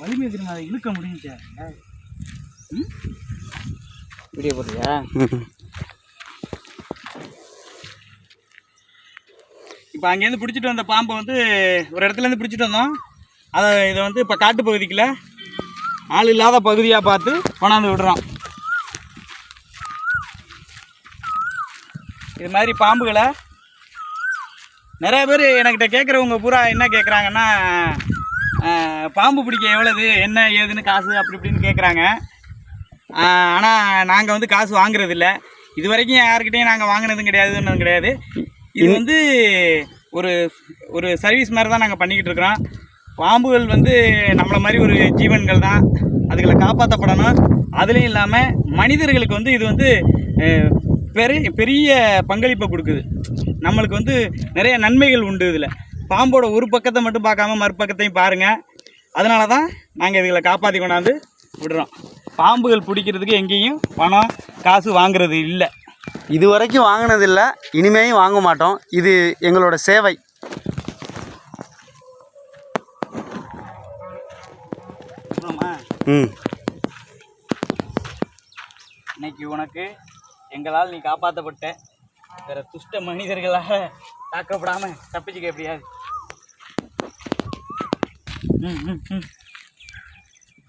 வலிமை திரும்ப அதை இழுக்க முடிஞ்சா வீடியோ போடுறியா? இப்போ அங்கேருந்து பிடிச்சிட்டு வந்த பாம்பை வந்து ஒரு இடத்துலேருந்து பிடிச்சிட்டு வந்தோம். அதை இதை வந்து இப்போ காட்டு பகுதிக்குள்ள ஆள் இல்லாத பகுதியாக பார்த்து கொண்டாந்து விடுறோம். இது மாதிரி பாம்புகளை நிறைய பேர் என்கிட்ட கேட்குறவங்க பூரா என்ன கேட்குறாங்கன்னா பாம்பு பிடிக்க எவ்வளவு என்ன ஏதுன்னு காசு அப்படி இப்படின்னு கேட்குறாங்க ஆனால் நாங்கள் வந்து காசு வாங்குறது இல்ல. இது வரைக்கும் யாருக்கிட்டையும் நாங்கள் வாங்கினதும் கிடையாதுன்னு கிடையாது. இது வந்து ஒரு ஒரு சர்வீஸ் மாதிரி தான் நாங்கள் பண்ணிக்கிட்டு இருக்கிறோம். பாம்புகள் வந்து நம்மளை மாதிரி ஒரு ஜீவன்கள் தான். அதுகளை காப்பாற்றப்படணும் அதுலேயும் இல்லாமல் மனிதர்களுக்கு வந்து இது வந்து பெரிய பெரிய பங்களிப்பை கொடுக்குது. நம்மளுக்கு வந்து நிறைய நன்மைகள் உண்டு இதில். பாம்போட ஒரு பக்கத்தை மட்டும் பார்க்காம மறுபக்கத்தையும் பாருங்கள் அதனால தான் நாங்கள் இதுகளை காப்பாற்றி கொண்டாந்து விடுறோம். பாம்புகள் பிடிக்கிறதுக்கு எங்கேயும் பணம் காசு வாங்குறது இல்லை. இது வரைக்கும் வாங்கினதில்லை இனிமேயும் வாங்க மாட்டோம். இது எங்களோட சேவை. ம். இன்னைக்கு உனக்கு எங்களால் நீ காப்பாற்றப்பட்ட வேற துஷ்ட மனிதர்களால் தாக்கப்படாம தப்பிச்சுக்க எப்படியாது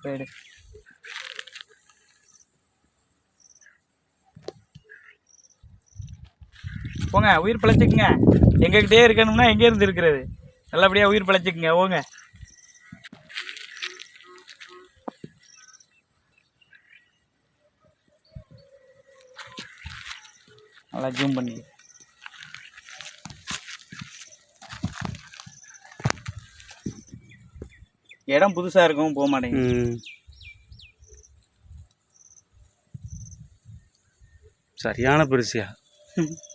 போயிடு. போங்க உயிர் பிழைச்சிக்குங்க. எங்ககிட்டயே இருக்கணும்னா எங்கே இருந்து இருக்கிறது? நல்லபடியாக உயிர் பிழைச்சிக்குங்க போங்க நல்லா ஜூம் பண்ணி இடம் புதுசாக இருக்கும் போக மாட்டேங்குது. சரியான பெருசியா?